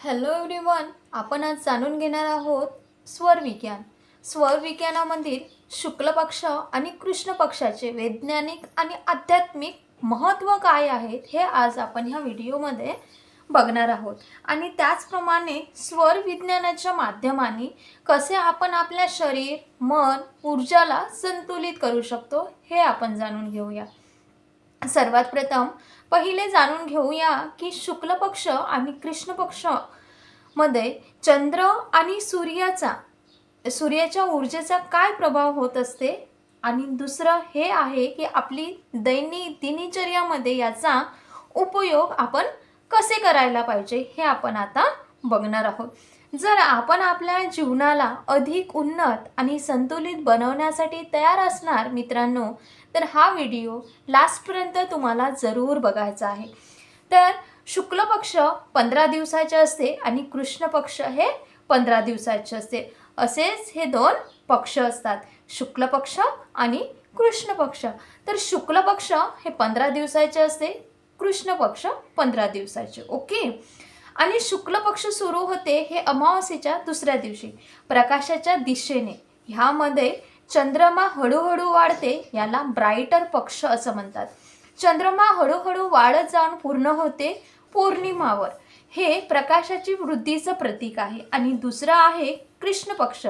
Hello everyone आपण आज जाणून घेणार आहोत स्वरविज्ञान. स्वरविज्ञानामधील शुक्ल पक्ष आणि कृष्ण पक्षाचे वैज्ञानिक आणि आध्यात्मिक महत्त्व काय आहेत हे आज आपण ह्या व्हिडिओमध्ये बघणार आहोत. आणि त्याचप्रमाणे स्वर विज्ञानाच्या माध्यमाने कसे आपण आपल्या शरीर मन ऊर्जाला संतुलित करू शकतो हे आपण जाणून घेऊया. सर्वात प्रथम पहिले जाणून घेऊया की शुक्ल पक्ष आणि कृष्ण पक्षमध्ये चंद्र आणि सूर्याचा सूर्याच्या ऊर्जेचा काय प्रभाव होत असते? आणि दुसरं हे आहे की आपली दैनिक दिनचर्यामध्ये याचा उपयोग आपण कसे करायला पाहिजे हे आपण आता बघणार आहोत. जर आपण आपल्या जीवनाला अधिक उन्नत आणि संतुलित बनवण्यासाठी तयार असणार मित्रांनो तर हा व्हिडिओ लास्टपर्यंत तुम्हाला जरूर बघायचा आहे. तर शुक्ल पक्ष पंधरा दिवसाचे असते आणि कृष्ण पक्ष हे पंधरा दिवसाचे असते. असेच हे दोन पक्ष असतात. शुक्ल पक्ष आणि कृष्ण पक्ष. तर शुक्ल पक्ष हे पंधरा दिवसाचे असते कृष्ण पक्ष पंधरा दिवसाचे. ओके? आणि शुक्ल पक्ष सुरू होते हे अमावस्येच्या दुसऱ्या दिवशी प्रकाशाच्या दिशेने. ह्यामध्ये चंद्रमा हळूहळू वाढते याला ब्राईटर पक्ष असं म्हणतात. चंद्रमा हळूहळू वाढत जाऊन पूर्ण होते पौर्णिमावर. हे प्रकाशाची वृद्धीचं प्रतीक आहे. आणि दुसरं आहे कृष्ण पक्ष.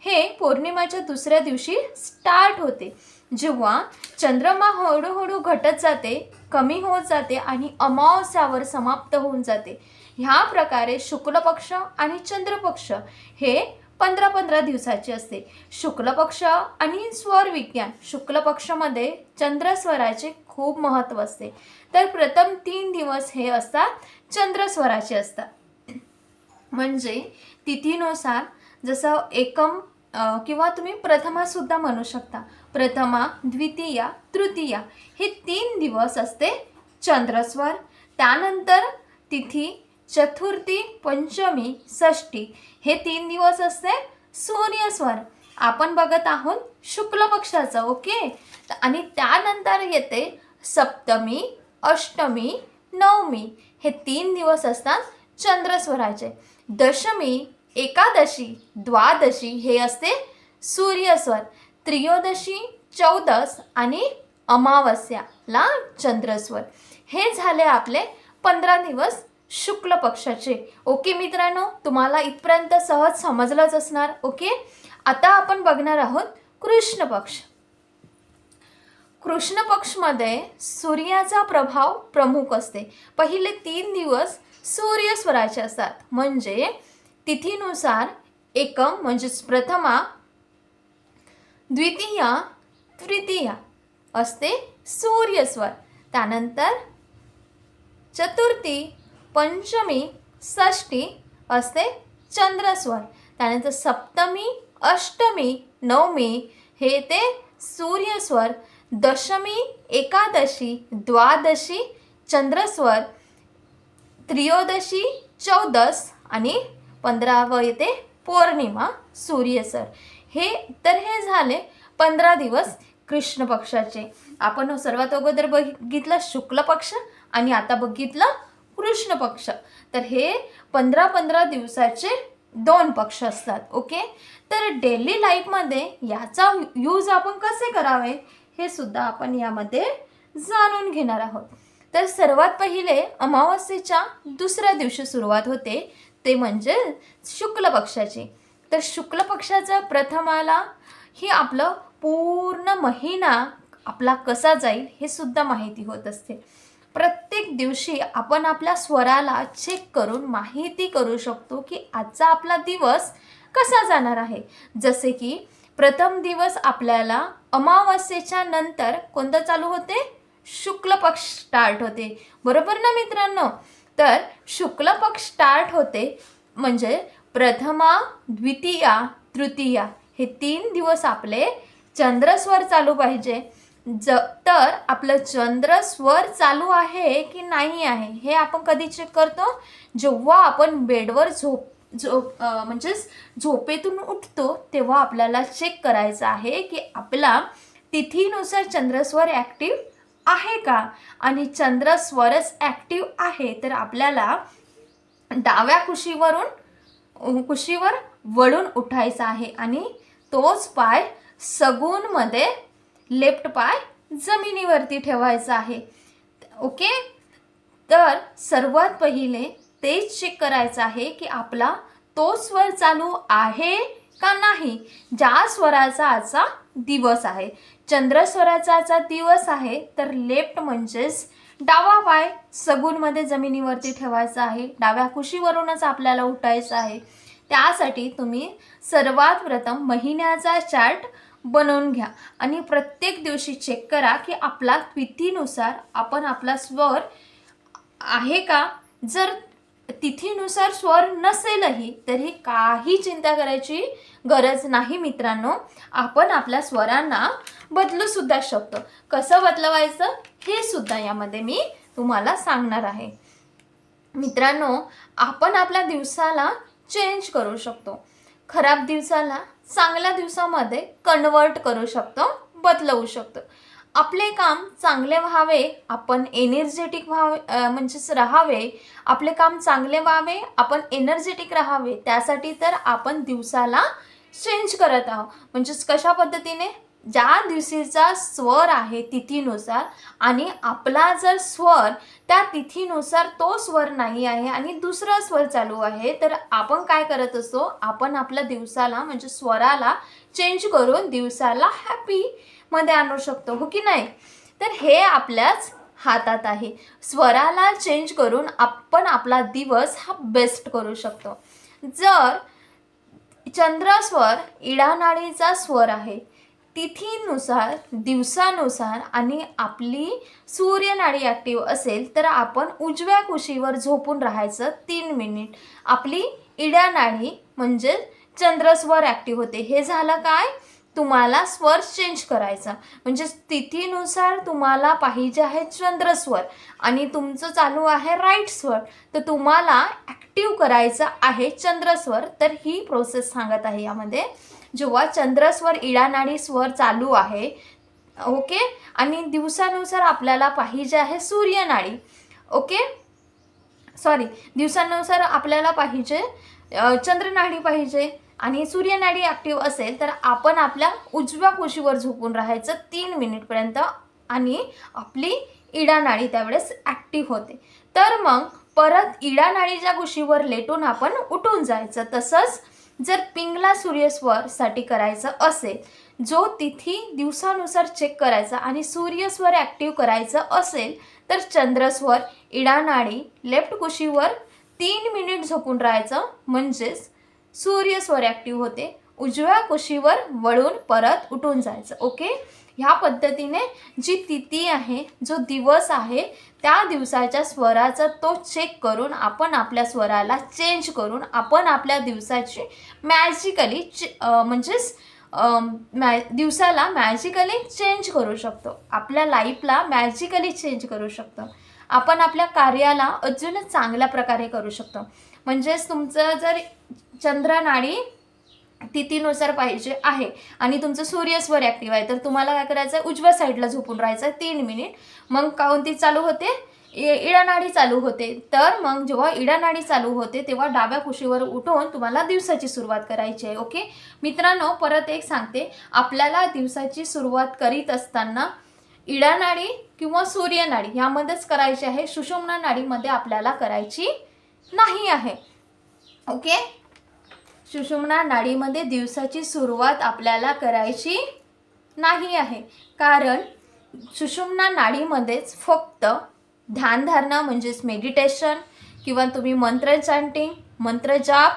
हे पौर्णिमाच्या दुसऱ्या दिवशी स्टार्ट होते. जेव्हा चंद्रमा हळूहळू घटत जाते कमी होत जाते आणि अमावस्यावर समाप्त होऊन जाते. ह्या प्रकारे शुक्ल पक्ष आणि चंद्रपक्ष हे पंधरा पंधरा दिवसाची असते. शुक्ल पक्ष आणि स्वर विज्ञान शुक्ल पक्षामध्ये चंद्रस्वराचे खूप महत्त्व असते. तर प्रथम तीन दिवस हे असतात चंद्रस्वराचे असतात. म्हणजे तिथीनुसार जसं एकम किंवा तुम्ही प्रथमासुद्धा म्हणू शकता. प्रथमा द्वितीया तृतीया हे तीन दिवस असते चंद्रस्वर. त्यानंतर तिथी चतुर्थी पंचमी षष्टी हे तीन दिवस असते सूर्यस्वर आपण बघत आहोत शुक्ल पक्षाचं ओके? आणि त्यानंतर येते सप्तमी अष्टमी नवमी. हे तीन दिवस असतात चंद्रस्वराचे दशमी एकादशी द्वादशी हे असते सूर्यस्वर त्रयोदशी चौदस आणि अमावस्याला चंद्रस्वर हे झाले आपले पंधरा दिवस शुक्ल पक्षाचे. ओके मित्रांनो तुम्हाला इथपर्यंत सहज समजलंच असणार ओके? आता आपण बघणार आहोत कृष्ण पक्ष. कृष्ण पक्षमध्ये सूर्याचा प्रभाव प्रमुख असते. पहिले तीन दिवस सूर्यस्वराचे असतात. म्हणजे तिथीनुसार एकम म्हणजेच प्रथमा द्वितीया तृतीया असते सूर्यस्वर त्यानंतर चतुर्थी पंचमी षष्टी असते चंद्रस्वर त्यानंतर सप्तमी अष्टमी नवमी हे ते सूर्यस्वर. दशमी एकादशी द्वादशी चंद्रस्वर. त्रयोदशी चौदस आणि पंधरावं येते पौर्णिमा सूर्यसर हे तर हे झाले पंधरा दिवस कृष्ण पक्षाचे. आपण सर्वात अगोदर बघितलं शुक्ल पक्ष आणि आता बघितलं कृष्ण पक्ष. तर हे पंधरा पंधरा दिवसाचे दोन पक्ष असतात ओके? तर डेली लाईफमध्ये याचा यूज आपण कसे करावे? हे सुद्धा आपण यामध्ये जाणून घेणार आहोत. तर सर्वात पहिले अमावस्येच्या दुसऱ्या दिवशी सुरुवात होते ते म्हणजे शुक्ल पक्षाची. तर शुक्ल पक्षाचं प्रथमाला ही आपलं पूर्ण महिना आपला कसा जाईल हे सुद्धा माहिती होत असते. प्रत्येक दिवशी आपण आपल्या स्वराला चेक करून माहिती करू शकतो की आजचा आपला दिवस कसा जाणार आहे. जसे की प्रथम दिवस आपल्याला अमावस्येच्या नंतर कोणतं चालू होते? शुक्ल पक्ष स्टार्ट होते. बरोबर ना मित्रांनो? तर शुक्ल पक्ष स्टार्ट होते म्हणजे प्रथमा द्वितीया तृतीया हे तीन दिवस आपले चंद्रस्वर चालू पाहिजे. ज तर आपलं चंद्रस्वर चालू आहे की नाही आहे हे आपण कधी चेक करतो? जेव्हा आपण बेडवर झोप झोप म्हणजेच झोपेतून उठतो तेव्हा आपल्याला चेक करायचं आहे की आपला तिथीनुसार चंद्रस्वर ॲक्टिव्ह आहे का? आणि चंद्रस्वरच ॲक्टिव्ह आहे तर आपल्याला डाव्या कुशीवरून कुशीवर वळून उठायचा आहे. आणि तोच पाय सगूनमध्ये लेफ्ट पाय जमिनीवरती ठेवायचा आहे. ओके? तर सर्वात पहिले तेच चेक करायचं आहे की आपला तो स्वर चालू आहे का नाही. ज्या स्वराचा आजचा दिवस आहे. चंद्रस्वराचा आजचा दिवस आहे. तर लेफ्ट म्हणजेच डावा पाय सगूनमध्ये जमिनीवरती ठेवायचा आहे. डाव्या कुशीवरूनच आपल्याला उठायचं आहे. त्यासाठी तुम्ही सर्वात प्रथम महिन्याचा चार्ट बनवून घ्या. आणि प्रत्येक दिवशी चेक करा की आपला तिथीनुसार आपण आपला स्वर आहे का? जर तिथीनुसार स्वर नसेलही तरी काही चिंता करायची गरज नाही मित्रांनो. आपण आपल्या स्वरांना बदलूसुद्धा शकतो. कसं बदलवायचं? हे सुद्धा यामध्ये मी तुम्हाला सांगणार आहे. मित्रांनो आपण आपल्या दिवसाला चेंज करू शकतो. खराब दिवसाला चांगल्या दिवसामध्ये कन्वर्ट करू शकतो बदलवू शकतो. आपले काम चांगले व्हावे आपण एनर्जेटिक व्हावे म्हणजेच राहावे. आपले काम चांगले व्हावे आपण एनर्जेटिक राहावे. त्यासाठी तर आपण दिवसाला चेंज करत आहोत. म्हणजेच कशा पद्धतीने? ज्या दिवशीचा स्वर आहे तिथीनुसार आणि आपला जर स्वर त्या तिथीनुसार तो स्वर नाही आहे आणि दुसरा स्वर चालू आहे तर आपण काय करत असतो? आपण आपल्या दिवसाला म्हणजे स्वराला चेंज करून दिवसाला हॅपी मध्ये आणू शकतो हो की नाही? तर हे आपल्याच हातात आहे. स्वराला चेंज करून आपण आपला दिवस हा बेस्ट करू शकतो. जर चंद्रस्वर इडानाडीचा स्वर आहे तिथीनुसार दिवसानुसार आणि आपली सूर्यनाडी ॲक्टिव्ह असेल तर आपण उजव्या कुशीवर झोपून राहायचं तीन मिनिट आपली इड्या नाडी म्हणजे चंद्रस्वर ॲक्टिव्ह होते. हे झालं काय? तुम्हाला स्वर चेंज करायचा. म्हणजे तिथीनुसार तुम्हाला पाहिजे आहे चंद्रस्वर आणि तुमचं चालू आहे राईट स्वर. तर तुम्हाला ॲक्टिव्ह करायचं आहे चंद्रस्वर. तर ही प्रोसेस सांगत आहे यामध्ये. जेव्हा चंद्रस्वर इडानाडी स्वर चालू आहे ओके? आणि दिवसानुसार आपल्याला पाहिजे आहे सूर्यनाडी ओके? सॉरी दिवसानुसार आपल्याला पाहिजे चंद्रनाडी पाहिजे आणि सूर्यनाडी ॲक्टिव्ह असेल तर आपण आपल्या उजव्या कुशीवर झोपून राहायचं तीन मिनिटपर्यंत आणि आपली इडानाडी त्यावेळेस ॲक्टिव्ह होते. तर मग परत इडानाडीच्या कुशीवर लेटून आपण उठून जायचं तसंच जर पिंगला सूर्यस्वरसाठी करायचं असेल जो तिथी दिवसानुसार चेक करायचा आणि सूर्यस्वर ॲक्टिव्ह करायचं असेल तर चंद्रस्वर इडानाडी लेफ्ट कुशीवर तीन मिनिट झोपून राहायचं. म्हणजेच सूर्यस्वर ॲक्टिव्ह होते. उजव्या कुशीवर वळून परत उठून जायचं. ओके ह्या पद्धतीने जी तिथी आहे जो दिवस आहे त्या दिवसाच्या स्वराचा तो चेक करून आपण आपल्या स्वराला चेंज करून आपण आपल्या दिवसाची मॅजिकली म्हणजेच मॅ दिवसाला मॅजिकली चेंज करू शकतो. आपल्या लाईफला मॅजिकली चेंज करू शकतो. आपण आपल्या कार्याला अजूनच चांगल्या प्रकारे करू शकतो. म्हणजेच तुमचं जर चंद्रनाळी तिथीनुसार पाहिजे आहे. आणि तुमचं सूर्यस्वर ॲक्टिव्ह आहे. तर तुम्हाला काय करायचं आहे उजव्या साईडला झोपून राहायचं आहे तीन मिनिट मग कोणती चालू होते. इ- इडानाडी चालू होते. तर मग जेव्हा इडानाडी चालू होते तेव्हा डाव्या कुशीवर उठून तुम्हाला दिवसाची सुरुवात करायची आहे. ओके? मित्रांनो परत एक सांगते. आपल्याला दिवसाची सुरुवात करीत असताना इडानाडी किंवा सूर्यनाडी ह्यामध्येच करायची आहे. सुषुम्ना नाडीमध्ये आपल्याला करायची नाही आहे. ओके? सुषुम्ना नाडीमध्ये दिवसाची सुरुवात आपल्याला करायची नाही आहे. कारण सुषुम्ना नाडीमध्येच फक्त ध्यानधारणा म्हणजेच मेडिटेशन किंवा तुम्ही मंत्र चॅन्टिंग मंत्रजाप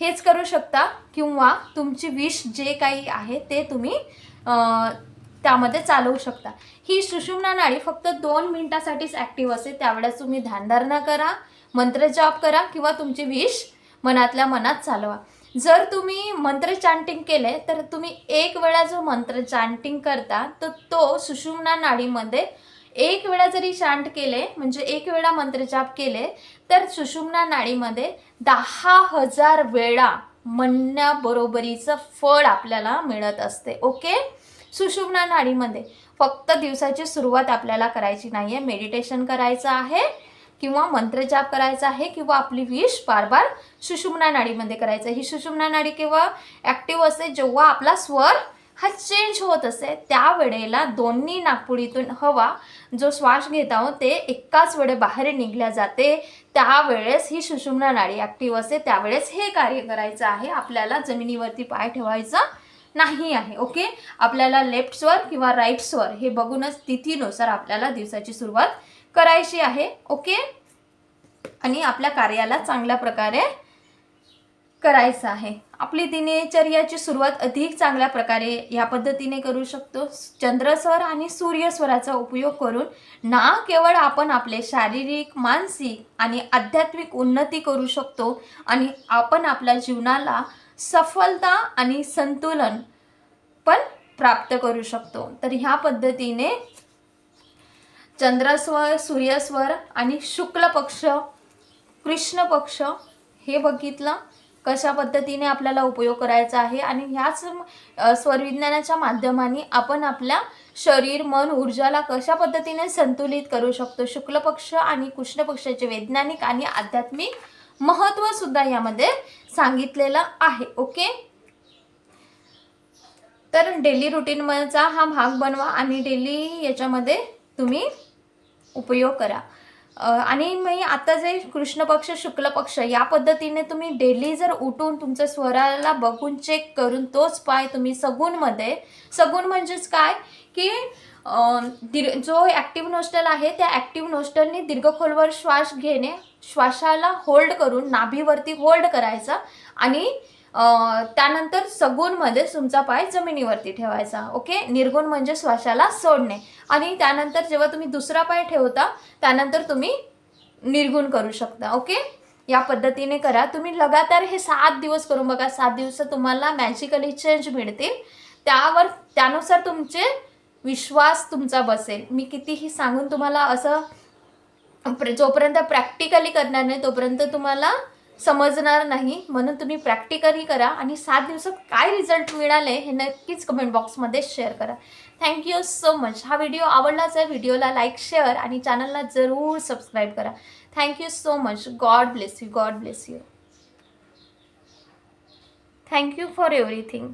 हेच करू शकता किंवा तुमची विश जे काही आहे ते तुम्ही त्यामध्ये चालवू शकता. ही सुषुम्ना नाडी फक्त दोन मिनिटासाठीच ॲक्टिव्ह असते. त्यावेळेस तुम्ही ध्यानधारणा करा मंत्रजाप करा किंवा तुमची विश मनातल्या मनात चालवा. जर तुम्ही मंत्र चांटिंग केले तर तुम्ही एक वेळा जो मंत्र चांटिंग करता तर तो सुषुम्ना नाडीमध्ये एक वेळा जरी चांट केले म्हणजे एक वेळा मंत्रजाप केले तर सुषुम्ना नाडीमध्ये दहा हजार वेळा म्हणण्याबरोबरीचं फळ आपल्याला मिळत असते. ओके सुषुम्ना नाडीमध्ये. फक्त दिवसाची सुरुवात आपल्याला करायची नाही आहे मेडिटेशन करायचं आहे. किंवा मंत्रजाप करायचा आहे किंवा आपली विष बार बार सुषुम्ना नाडीमध्ये करायचं आहे. ही सुषुम्ना नाडी केव्हा ॲक्टिव्ह असते जेव्हा आपला स्वर हा चेंज होत असते. त्यावेळेला दोन्ही नागपुडीतून हवा जो श्वास घेत आहोत ते एकाच वेळे बाहेर निघल्या जाते. त्यावेळेस ही सुषुम्ना नाडी ॲक्टिव्ह असते. त्यावेळेस हे कार्य करायचं आहे. आपल्याला जमिनीवरती पाय ठेवायचा नाही आहे. ओके? आपल्याला लेफ्ट स्वर किंवा राईट स्वर हे बघूनच तिथीनुसार आपल्याला दिवसाची सुरुवात करायची आहे ओके? आणि आपल्या कार्याला चांगल्या प्रकारे करायचं आहे. आपली दिनचर्याची सुरुवात अधिक चांगल्या प्रकारे या पद्धतीने करू शकतो. चंद्रस्वर आणि सूर्यस्वराचा उपयोग करून ना केवळ आपण आपले शारीरिक मानसिक आणि आध्यात्मिक उन्नती करू शकतो आणि आपण आपल्या जीवनाला सफलता आणि संतुलन पण प्राप्त करू शकतो. तर ह्या पद्धतीने चंद्रस्वर सूर्यस्वर आणि शुक्ल पक्ष कृष्ण पक्ष हे बघितलं कशा पद्धतीने आपल्याला उपयोग करायचा आहे आणि ह्याच स्वरविज्ञानाच्या माध्यमाने आपण आपल्या शरीर मन ऊर्जाला कशा पद्धतीने संतुलित करू शकतो? शुक्ल पक्ष आणि कृष्ण पक्षाचे वैज्ञानिक आणि आध्यात्मिक महत्त्वसुद्धा यामध्ये सांगितलेलं आहे ओके? तर डेली रुटीनचा हा भाग बनवा आणि डेली याच्यामध्ये तुम्ही उपयोग करा. आणि मी आता जे कृष्ण पक्ष शुक्ल पक्ष या पद्धतीने तुम्ही डेली जर उठून तुमच्या स्वराला बघून चेक करून तोच पाय तुम्ही सगुणमध्ये सगुण म्हणजेच काय? की दीर् जो ॲक्टिव्ह नोस्टल आहे त्या ॲक्टिव्ह नोस्टलने दीर्घ खोलवर श्वास घेणे श्वासाला होल्ड करून नाभीवरती होल्ड करायचा आणि त्यानंतर त्यानंतर सगुणमध्ये तुमचा पाय जमिनीवरती ठेवायचा ओके? निर्गुण म्हणजे श्वासाला सोडणे. आणि त्यानंतर जेव्हा तुम्ही दुसरा पाय ठेवता त्यानंतर तुम्ही निर्गुण करू शकता ओके? या पद्धतीने करा. तुम्ही लगातार हे सात दिवस करून बघा. सात दिवस तुम्हाला मॅजिकली चेंज मिळतील. त्यावर त्यानुसार तुमचे विश्वास तुमचा बसेल. मी कितीही सांगून तुम्हाला असं प्र- जोपर्यंत प्रॅक्टिकली करणार नाही तोपर्यंत तुम्हाला समजणार नाही. म्हणून तुम्ही प्रॅक्टिकली करा आणि सात दिवसात काय रिझल्ट मिळाले हे नक्कीच कमेंट बॉक्समध्ये शेअर करा. थँक्यू सो मच हा व्हिडिओ आवडलाच आहे व्हिडिओला लाईक शेअर आणि चॅनलला जरूर सबस्क्राईब करा. Thank you so much God bless you God bless you thank you for everything